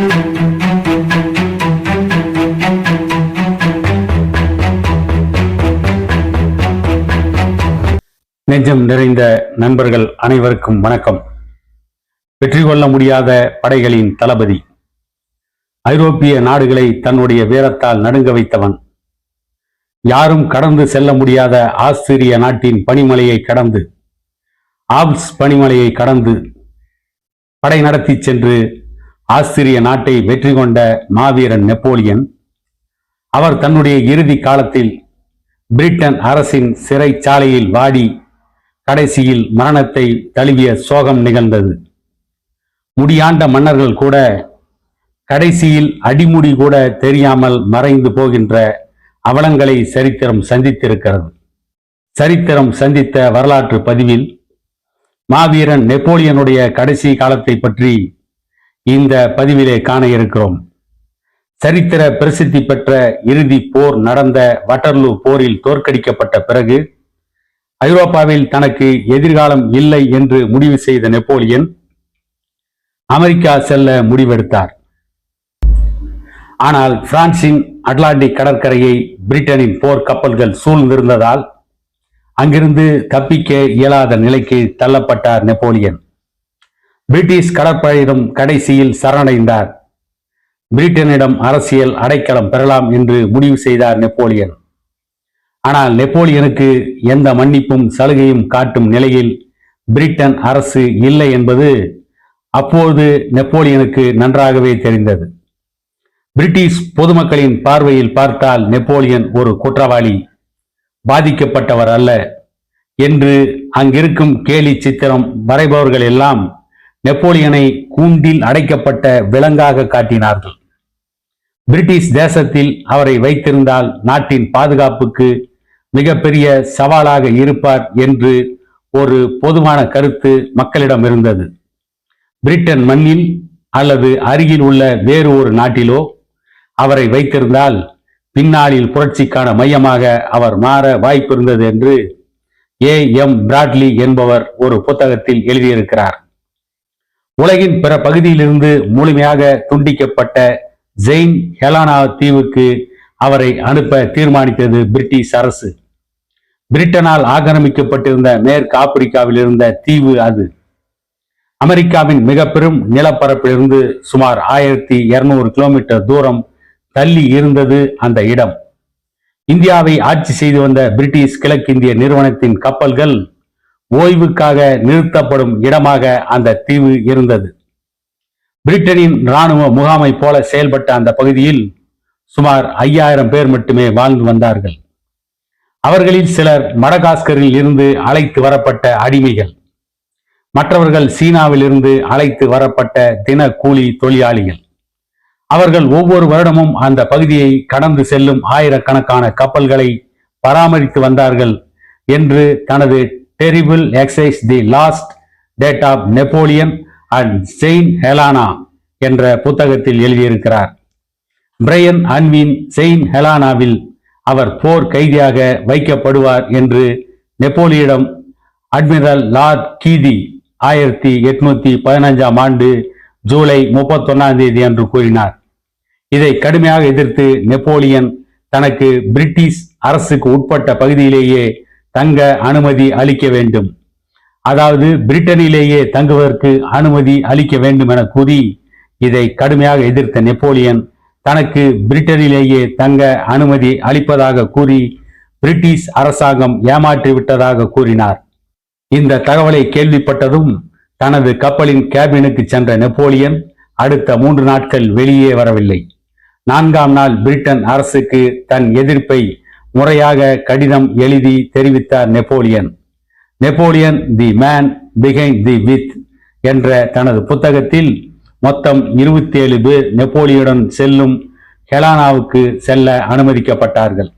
நெஞ்சம் நிறைந்த நண்பர்கள் அனைவருக்கும் வணக்கம். வெற்றி கொள்ள முடியாத படைகளின் தளபதி. ஐரோப்பிய நாடுகளை தன்னுடைய வீரத்தால் நடுங்க வைத்தவன். யாரும் கடந்து செல்ல முடியாத ஆஸ்திரிய நாட்டின் பனிமலையை கடந்து ஆப்ஸ் பனிமலையை கடந்து படை நடத்தி சென்று ஆஸ்திரிய நாட்டை வெற்றி கொண்ட மாவீரன் நெப்போலியன். அவர் தன்னுடைய இறுதி காலத்தில் பிரிட்டன் அரசின் சிறைச்சாலையில் வாடி கடைசியில் மரணத்தை தழுவிய சோகம் நிகழ்ந்தது. முடியாண்ட மன்னர்கள் கூட கடைசியில் அடிமுடி கூட தெரியாமல் மறைந்து போகின்ற அவலங்களை சரித்திரம் சந்தித்திருக்கிறது. சரித்திரம் சந்தித்த வரலாற்று பதிவில் மாவீரன் நெப்போலியனுடைய கடைசி காலத்தை பற்றி இந்த பதிவிலே காண இருக்கிறோம். சரித்திர பிரசித்தி பெற்ற இறுதி போர் நடந்த வட்டர்லூ போரில் தோற்கடிக்கப்பட்ட பிறகு ஐரோப்பாவில் தனக்கு எதிர்காலம் இல்லை என்று முடிவு செய்த நெப்போலியன் அமெரிக்கா செல்ல முடிவெடுத்தார். ஆனால் பிரான்சின் அட்லாண்டிக் கடற்கரையை பிரிட்டனின் போர் கப்பல்கள் சூழ்ந்திருந்ததால் அங்கிருந்து தப்பிக்க இயலாத நிலைக்கு தள்ளப்பட்டார் நெப்போலியன். பிரிட்டிஷ் கடற்படையிடம் கடைசியில் சரணடைந்தார். பிரிட்டனிடம் அரசியல் அடைக்கலம் பெறலாம் என்று முடிவு செய்தார் நெப்போலியன். ஆனால் நெப்போலியனுக்கு எந்த மன்னிப்பும் சலுகையும் காட்டும் நிலையில் பிரிட்டன் அரசு இல்லை என்பது அப்போது நெப்போலியனுக்கு நன்றாகவே தெரிந்தது. பிரிட்டிஷ் பொதுமக்களின் பார்வையில் பார்த்தால் நெப்போலியன் ஒரு குற்றவாளி பாதிக்கப்பட்டவர் அல்ல என்று அங்கிருக்கும் கேலி சித்திரம் வரைபவர்கள் எல்லாம் நெப்போலியனை கூண்டில் அடைக்கப்பட்ட விலங்காக காட்டினார்கள். பிரிட்டிஷ் தேசத்தில் அவரை வைத்திருந்தால் நாட்டின் பாதுகாப்புக்கு மிகப்பெரிய சவாலாக இருப்பார் என்று ஒரு பொதுவான கருத்து மக்களிடம் இருந்தது. பிரிட்டன் மண்ணில் அல்லது அருகில் உள்ள வேறு ஒரு நாட்டிலோ அவரை வைத்திருந்தால் பின்னாளில் புரட்சிக்கான மையமாக அவர் மாற வாய்ப்பிருந்தது என்று ஏ எம் பிராட்லி என்பவர் ஒரு புத்தகத்தில் எழுதியிருக்கிறார். உலகின் பிற பகுதியிலிருந்து முழுமையாக துண்டிக்கப்பட்ட ஜெயின் ஹெலானா தீவுக்கு அவரை அனுப்ப தீர்மானித்தது பிரிட்டிஷ் அரசு. பிரிட்டனால் ஆக்கிரமிக்கப்பட்டிருந்த மேற்கு ஆப்பிரிக்காவில் இருந்த தீவு அது. அமெரிக்காவின் மிக பெரும் நிலப்பரப்பிலிருந்து சுமார் ஆயிரத்தி இருநூறு கிலோமீட்டர் தூரம் தள்ளி இருந்தது அந்த இடம். இந்தியாவை ஆட்சி செய்து வந்த பிரிட்டிஷ் கிழக்கிந்திய நிறுவனத்தின் கப்பல்கள் ஓய்வுக்காக நிறுத்தப்படும் இடமாக அந்த தீவு இருந்தது. பிரிட்டனின் இராணுவ முகாமை போல செயல்பட்ட அந்த பகுதியில் சுமார் ஐயாயிரம் பேர் மட்டுமே வாழ்ந்து வந்தார்கள். அவர்களில் சிலர் மடகாஸ்கரில் இருந்து அழைத்து வரப்பட்ட அடிமைகள். மற்றவர்கள் சீனாவில் இருந்து அழைத்து வரப்பட்ட தின கூலி தொழிலாளிகள். அவர்கள் ஒவ்வொரு வருடமும் அந்த பகுதியை கடந்து செல்லும் ஆயிரக்கணக்கான கப்பல்களை பராமரித்து வந்தார்கள் என்று தனது terrible exile the last days of Napoleon and Saint Helena என்ற புத்தகத்தில் எழுதியிருக்கிறார். பிரையன் அன்வின் செயின் ஹெலானாவில் அவர் போர் கைதியாக வைக்கப்படுவார் என்று நெப்போலியிடம் அட்மிரல் லார்ட் கீதி ஆயிரத்தி எட்நூத்தி பதினஞ்சாம் ஆண்டு ஜூலை முப்பத்தொன்னாம் தேதி அன்று கூறினார். இதை கடுமையாக எதிர்த்து நெப்போலியன் தனக்கு பிரிட்டிஷ் அரசுக்கு உட்பட்ட பகுதியிலேயே தங்க அனுமதி அளிக்க வேண்டும். அதாவது பிரிட்டனிலேயே தங்குவதற்கு அனுமதி அளிக்க வேண்டும் என கூறி இதை கடுமையாக எதிர்த்த நெப்போலியன் தனக்கு பிரிட்டனிலேயே தங்க அனுமதி அளிப்பதாக கூறி பிரிட்டிஷ் அரசாங்கம் ஏமாற்றி விட்டதாக கூறினார். இந்த தகவலை கேள்விப்பட்டதும் தனது கப்பலின் கேபினுக்கு சென்ற நெப்போலியன் அடுத்த மூன்று நாட்கள் வெளியே வரவில்லை. நான்காம் நாள் பிரிட்டன் அரசுக்கு தன் எதிர்ப்பை முறையாக கடிதம் எழுதி தெரிவித்தார் Napoleon. Napoleon the man behind the myth என்ற தனது புத்தகத்தில் மொத்தம் இருபத்தி ஏழு பேர் நெப்போலியுடன் செல்லும் ஹெலானாவுக்கு செல்ல அனுமதிக்கப்பட்டார்கள்.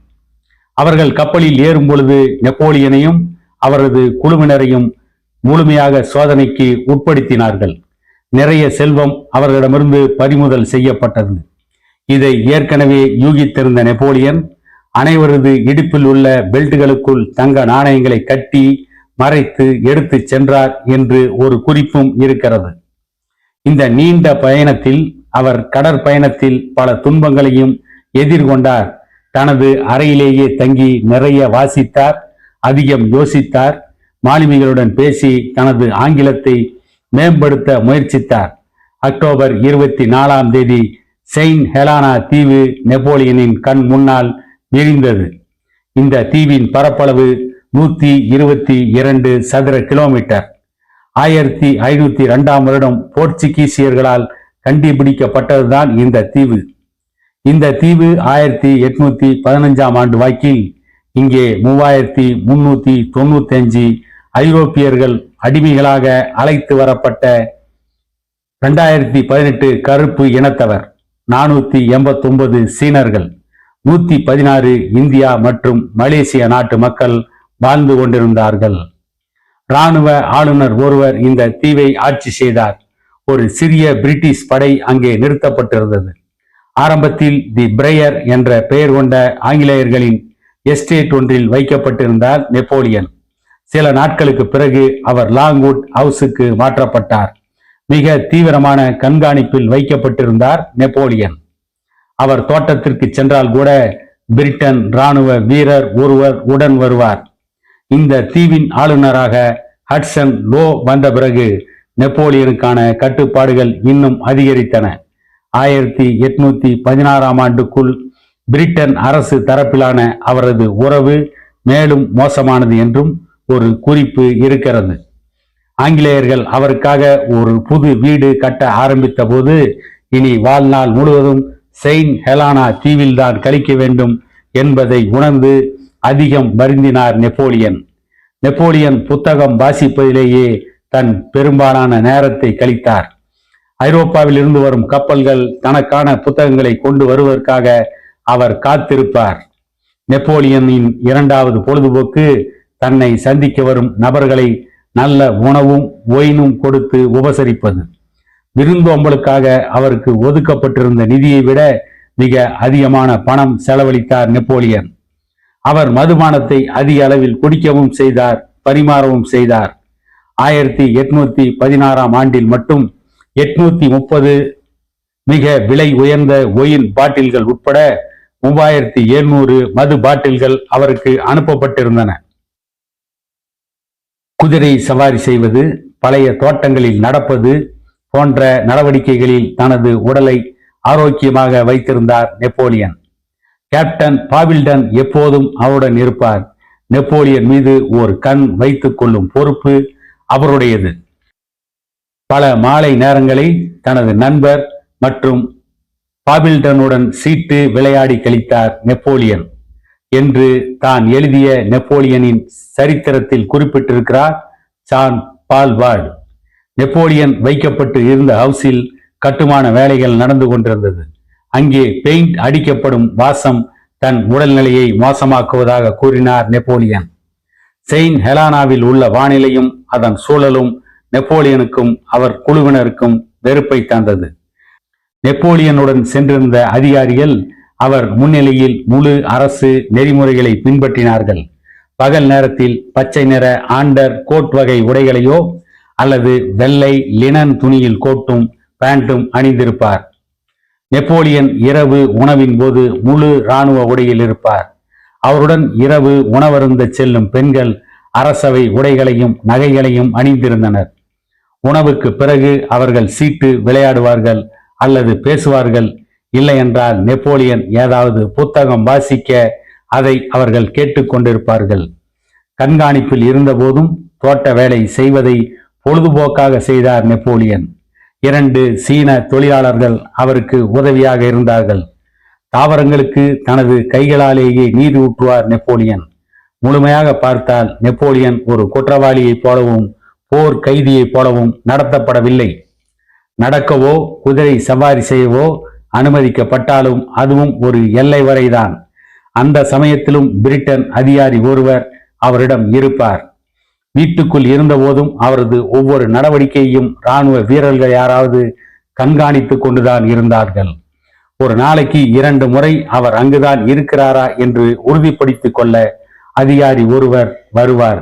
அவர்கள் கப்பலில் ஏறும் பொழுது நெப்போலியனையும் அவரது குழுவினரையும் முழுமையாக சோதனைக்கு உட்படுத்தினார்கள். நிறைய செல்வம் அவர்களிடமிருந்து பறிமுதல் செய்யப்பட்டது. இதை ஏற்கனவே யூகித்திருந்த நெப்போலியன் அனைவரது இடுப்பில் உள்ள பெல்ட்டுகளுக்குள் தங்க நாணயங்களை கட்டி மறைத்து எடுத்து சென்றார் என்று ஒரு குறிப்பும் இருக்கிறது. இந்த நீண்ட பயணத்தில் அவர் கடற்பயணத்தில் பல துன்பங்களையும் எதிர்கொண்டார். தனது அறையிலேயே தங்கி நிறைய வாசித்தார் அதிகம் யோசித்தார் மாலுமிகளுடன் பேசி தனது ஆங்கிலத்தை மேம்படுத்த முயற்சித்தார். அக்டோபர் இருபத்தி நாலாம் தேதி செயின்ட் ஹெலானா தீவு நெப்போலியனின் கண் முன்னால் எரிந்தது. இந்த தீவின் பரப்பளவு நூத்தி இருபத்தி இரண்டு சதுர கிலோமீட்டர். ஆயிரத்தி ஐநூத்தி இரண்டாம் வருடம் போர்ச்சுகீசியர்களால் கண்டுபிடிக்கப்பட்டதுதான் இந்த தீவு. இந்த தீவு ஆயிரத்தி எட்நூத்தி பதினஞ்சாம் ஆண்டு வாக்கில் இங்கே மூவாயிரத்தி முன்னூத்தி தொண்ணூத்தி அஞ்சு ஐரோப்பியர்கள் அடிமைகளாக அழைத்து வரப்பட்ட ரெண்டாயிரத்தி பதினெட்டு கருப்பு இனத்தவர். நானூத்தி எண்பத்தி ஒன்பது சீனர்கள். நூத்தி பதினாறு இந்தியா மற்றும் மலேசிய நாட்டு மக்கள் வாழ்ந்து கொண்டிருந்தார்கள். இராணுவ ஆளுநர் ஒருவர் இந்த தீவை ஆட்சி செய்தார். ஒரு சிறிய பிரிட்டிஷ் படை அங்கே நிறுத்தப்பட்டிருந்தது. ஆரம்பத்தில் தி பிரேயர் என்ற பெயர் கொண்ட ஆங்கிலேயர்களின் எஸ்டேட் ஒன்றில் வைக்கப்பட்டிருந்தார் நெப்போலியன். சில நாட்களுக்கு பிறகு அவர் லாங்வுட் ஹவுஸுக்கு மாற்றப்பட்டார். மிக தீவிரமான கண்காணிப்பில் வைக்கப்பட்டிருந்தார் நெப்போலியன். அவர் தோட்டத்திற்கு சென்றால் கூட பிரிட்டன் ராணுவ வீரர் ஒருவர் உடன் வருவார். இந்த தீவின் ஆளுநராக ஹட்சன் லோ வந்த பிறகு நெப்போலியனுக்கான கட்டுப்பாடுகள் இன்னும் அதிகரித்தன. ஆயிரத்தி எட்நூத்தி பதினாறாம் ஆண்டுக்குள் பிரிட்டன் அரசு தரப்பிலான அவரது உறவு மேலும் மோசமானது என்றும் ஒரு குறிப்பு இருக்கிறது. ஆங்கிலேயர்கள் அவருக்காக ஒரு புது வீடு கட்ட ஆரம்பித்த போது இனி வாழ்நாள் முழுவதும் செயின்ட் ஹெலானா தீவில்தான் கழிக்க வேண்டும் என்பதை உணர்ந்து அதிகம் வருந்தினார் நெப்போலியன். நெப்போலியன் புத்தகம் வாசிப்பதிலேயே தன் பெரும்பாலான நேரத்தை கழித்தார். ஐரோப்பாவில் இருந்து வரும் கப்பல்கள் தனக்கான புத்தகங்களை கொண்டு வருவதற்காக அவர் காத்திருப்பார். நெப்போலியனின் இரண்டாவது பொழுதுபோக்கு தன்னை சந்திக்க வரும் நபர்களை நல்ல உணவும் ஒயினும் கொடுத்து உபசரிப்பது. விருந்தோம்பலுக்காக அவருக்கு ஒதுக்கப்பட்டிருந்த நிதியை விட மிக அதிகமான பணம் செலவழித்தார் நெப்போலியன். அவர் மதுபானத்தை அதிக அளவில் குடிக்கவும் செய்தார் பரிமாறவும் செய்தார். ஆயிரத்தி எட்நூத்தி பதினாறாம் ஆண்டில் மட்டும் எட்நூத்தி முப்பது மிக விலை உயர்ந்த ஒயின் பாட்டில்கள் உட்பட மூவாயிரத்தி எழுநூறு மது பாட்டில்கள் அவருக்கு அனுப்பப்பட்டிருந்தன. குதிரை சவாரி செய்வது பழைய தோட்டங்களில் நடப்பது போன்ற நடவடிக்கைகளில் தனது உடலை ஆரோக்கியமாக வைத்திருந்தார் நெப்போலியன். கேப்டன் பாபில்டன் எப்போதும் அவருடன் இருப்பார். நெப்போலியன் மீது ஒரு கண் வைத்துக் கொள்ளும் பொறுப்பு அவருடையது. பல மாலை நேரங்களை தனது நண்பர் மற்றும் பாபில்டனுடன் சீட்டு விளையாடி கழித்தார் நெப்போலியன். என்று தான் எழுதிய நெப்போலியனின் சரித்திரத்தில் குறிப்பிட்டிருக்கிறார் சான் பால்வார்டு. நெப்போலியன் வைக்கப்பட்டு இருந்த ஹவுஸில் கட்டுமான வேலைகள் நடந்து கொண்டிருந்தது. அங்கே பெயிண்ட் அடிக்கப்படும் வாசம் தன் உடல்நிலையை மோசமாக்குவதாக கூறினார் நெப்போலியன் செயின்ட் ஹெலானாவில் உள்ள வானிலையும் அதன் சூழலும் நெப்போலியனுக்கும் அவர் குழுவினருக்கும் வெறுப்பை தந்தது. நெப்போலியனுடன் சென்றிருந்த அதிகாரிகள் அவர் முன்னிலையில் முழு அரசு நெறிமுறைகளை பின்பற்றினார்கள். பகல் நேரத்தில் பச்சை நிற ஆண்டர் கோட் வகை உடைகளையோ அல்லது வெள்ளை லினன் துணியில் கோட்டும் பேண்ட்டும் அணிந்திருப்பார். நெப்போலியன் இரவு உணவின் போது முழு இராணுவ உடையில் இருப்பார். அவருடன் இரவு உணவருந்த செல்லும் பெண்கள் அரசவை உடைகளையும் நகைகளையும் அணிந்திருந்தனர். உணவுக்கு பிறகு அவர்கள் சீட்டு விளையாடுவார்கள் அல்லது பேசுவார்கள். இல்லையென்றால் நெப்போலியன் ஏதாவது புத்தகம் வாசிக்க அதை அவர்கள் கேட்டுக்கொண்டிருப்பார்கள் கண்காணிப்பில் இருந்தபோதும் தோட்ட வேலை செய்வதை பொழுதுபோக்காக செய்தார் நெப்போலியன். இரண்டு சீன தொழிலாளர்கள் அவருக்கு உதவியாக இருந்தார்கள். தாவரங்களுக்கு தனது கைகளாலேயே நீர் ஊற்றுவார் நெப்போலியன். முழுமையாக பார்த்தால் நெப்போலியன் ஒரு குற்றவாளியைப் போலவும் போர் கைதியைப் போலவும் நடத்தப்படவில்லை. நடக்கவோ குதிரை சவாரி செய்யவோ அனுமதிக்கப்பட்டாலும் அதுவும் ஒரு எல்லை வரைதான். அந்த சமயத்திலும் பிரிட்டன் அதிகாரி ஒருவர் அவரிடம் இருப்பார். வீட்டுக்குள் இருந்தபோதும் அவரது ஒவ்வொரு நடவடிக்கையும் இராணுவ வீரர்கள் யாராவது கண்காணித்துக் கொண்டுதான் இருந்தார்கள். ஒரு நாளைக்கு இரண்டு முறை அவர் அங்குதான் இருக்கிறாரா என்று உறுதிப்படுத்திக் கொள்ள அதிகாரி ஒருவர் வருவார்.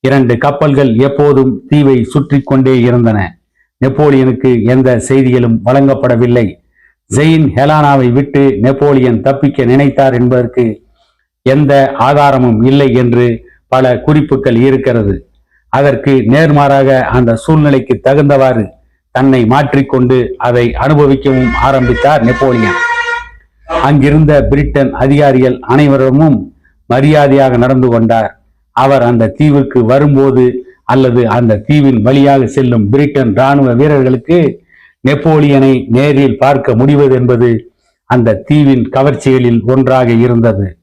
இரண்டு கப்பல்கள் எப்போதும் தீவை சுற்றி கொண்டே இருந்தன. நெப்போலியனுக்கு எந்த செய்திகளும் வழங்கப்படவில்லை. ஜெயின் ஹெலானாவை விட்டு நெப்போலியன் தப்பிக்க நினைத்தார் என்பதற்கு எந்த ஆதாரமும் இல்லை என்று பல குறிப்புகள் இருக்கிறது. அதற்கு நேர்மாறாக அந்த சூழ்நிலைக்கு தகுந்தவாறு தன்னை மாற்றிக்கொண்டு அதை அனுபவிக்கவும் ஆரம்பித்தார் நெப்போலியன். அங்கிருந்த பிரிட்டன் அதிகாரிகள் அனைவரும் மரியாதையாக நடந்து கொண்டார். அவர் அந்த தீவுக்கு வரும்போது அல்லது அந்த தீவின் வழியாக செல்லும் பிரிட்டன் ராணுவ வீரர்களுக்கு நெப்போலியனை நேரில் பார்க்க முடிவது என்பது அந்த தீவின் கவர்ச்சிகளில் ஒன்றாக இருந்தது.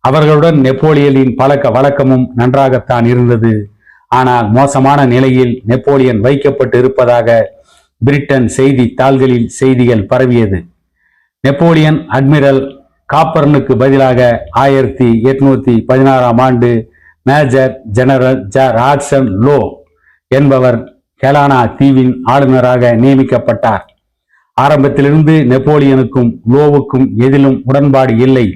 அவர்களுடன் நெப்போலியனின் பழக்க வழக்கமும் நன்றாகத்தான் இருந்தது. ஆனால் மோசமான நிலையில் நெப்போலியன் வைக்கப்பட்டு இருப்பதாக பிரிட்டன் செய்தி தாள்களில் செய்திகள் பரவியது. நெப்போலியன் அட்மிரல் காப்பர்னுக்கு பதிலாக ஆயிரத்தி எட்நூத்தி பதினாறாம் ஆண்டு மேஜர் ஜெனரல் ஜ. ராட்சன் லோ என்பவர் கெலானா தீவின் ஆளுநராக நியமிக்கப்பட்டார். ஆரம்பத்திலிருந்து நெப்போலியனுக்கும் லோவுக்கும் எதிலும் உடன்பாடு இல்லை.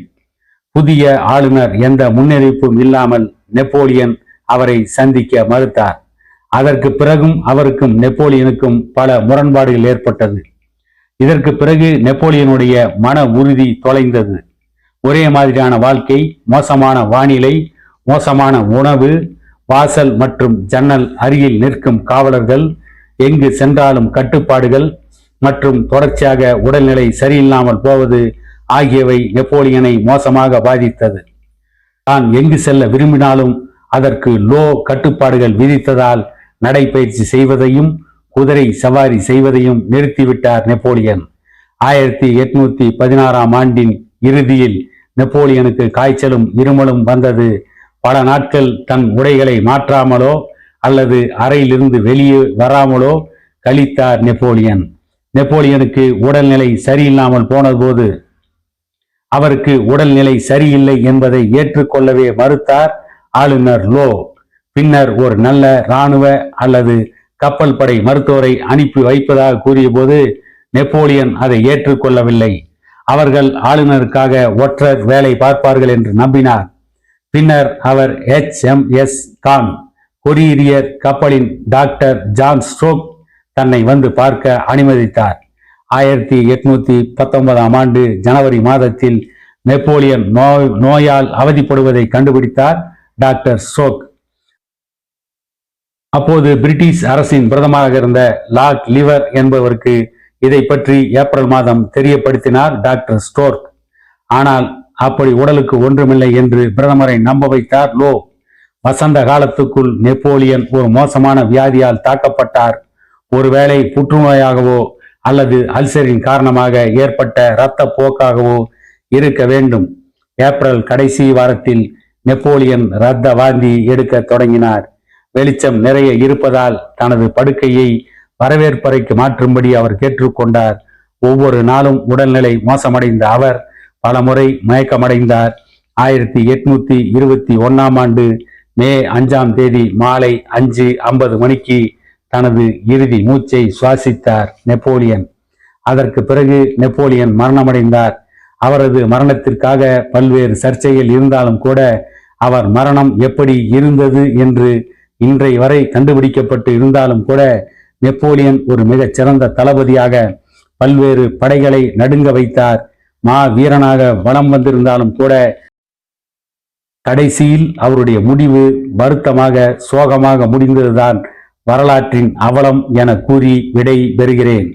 புதிய ஆளுநர் எந்த முன்னறிவிப்பும் இல்லாமல் நெப்போலியன் அவரை சந்திக்க மறுத்தார். அதற்கு பிறகும் அவருக்கும் நெப்போலியனுக்கும் பல முரண்பாடுகள் ஏற்பட்டது. இதற்கு பிறகு நெப்போலியனுடைய மன உறுதி தொலைந்தது. ஒரே மாதிரியான வாழ்க்கை மோசமான வானிலை மோசமான உணவு வாசல் மற்றும் ஜன்னல் அருகில் நிற்கும் காவலர்கள் எங்கு சென்றாலும் கட்டுப்பாடுகள் மற்றும் தொடர்ச்சியாக உடல்நிலை சரியில்லாமல் போவது ஆகியவை நெப்போலியனை மோசமாக பாதித்தது. தான் எங்கு செல்ல விரும்பினாலும் அதற்கு லோ கட்டுப்பாடுகள் விதித்ததால் நடைபயிற்சி செய்வதையும் குதிரை சவாரி செய்வதையும் நிறுத்திவிட்டார் நெப்போலியன். ஆயிரத்தி எட்நூத்தி பதினாறாம் ஆண்டின் இறுதியில் நெப்போலியனுக்கு காய்ச்சலும் இருமலும் வந்தது. பல நாட்கள் தன் உடைகளை மாற்றாமலோ அல்லது அறையிலிருந்து வெளியே வராமலோ கழித்தார் நெப்போலியன். நெப்போலியனுக்கு உடல்நிலை சரியில்லாமல் போனபோது அவருக்கு உடல்நிலை சரியில்லை என்பதை ஏற்றுக்கொள்ளவே மறுத்தார் ஆளுநர் லோ. பின்னர் ஒரு நல்ல இராணுவ அல்லது கப்பல் படை மருத்துவரை அனுப்பி வைப்பதாக கூறியபோது நெப்போலியன் அதை ஏற்றுக்கொள்ளவில்லை. அவர்கள் ஆளுநருக்காக ஒற்றர் வேலை பார்ப்பார்கள் என்று நம்பினார். பின்னர் அவர் எச் எம் எஸ் கான் பொறியியர் கப்பலின் டாக்டர் ஜான் ஸ்ட்ரோக் தன்னை வந்து பார்க்க அனுமதித்தார். ஆயிரத்தி எட்நூத்தி பத்தொன்பதாம் ஆண்டு ஜனவரி மாதத்தில் நெப்போலியன் நோய் நோயால் அவதிப்படுவதை கண்டுபிடித்தார் டாக்டர் ஸ்ட்ரோக் அப்போது பிரிட்டிஷ் அரசின் பிரதமராக இருந்த லாக் லிவர் என்பவருக்கு இதை பற்றி ஏப்ரல் மாதம் தெரியப்படுத்தினார் டாக்டர் ஸ்டோர்க். ஆனால் அப்படி உடலுக்கு ஒன்றுமில்லை என்று பிரதமரை நம்ப வைத்தார் லோ. வசந்த காலத்துக்குள் நெப்போலியன் ஒரு மோசமான வியாதியால் தாக்கப்பட்டார். ஒருவேளை புற்றுநோயாகவோ அல்லது அல்சரின் காரணமாக ஏற்பட்ட இரத்த போக்காகவோ இருக்க வேண்டும். ஏப்ரல் கடைசி வாரத்தில் நெப்போலியன் இரத்த வாந்தி எடுக்க தொடங்கினார். வெளிச்சம் நிறைய இருப்பதால் தனது படுக்கையை வரவேற்பறைக்கு மாற்றும்படி அவர் கேட்டுக்கொண்டார் ஒவ்வொரு நாளும் உடல்நிலை மோசமடைந்த அவர் பலமுறை மயக்கமடைந்தார். ஆயிரத்தி எட்நூத்தி இருபத்தி ஒன்னாம் ஆண்டு மே அஞ்சாம் தேதி மாலை அஞ்சு ஐம்பது மணிக்கு தனது இறுதி மூச்சை சுவாசித்தார் நெப்போலியன். அதற்கு பிறகு நெப்போலியன் மரணமடைந்தார். அவரது மரணத்திற்காக பல்வேறு சர்ச்சைகள் இருந்தாலும் கூட அவர் மரணம் எப்படி இருந்தது என்று இன்றை வரை கண்டுபிடிக்கப்பட்டு இருந்தாலும் கூட நெப்போலியன் ஒரு மிகச் சிறந்த தளபதியாக பல்வேறு படைகளை நடுங்க வைத்தார். மா வீரனாக வனம் வந்திருந்தாலும் கூட கடைசியில் அவருடைய முடிவு வருத்தமாக சோகமாக முடிந்ததுதான். வரலாற்றின் அவலம் என கூறி விடை பெறுகிறேன்.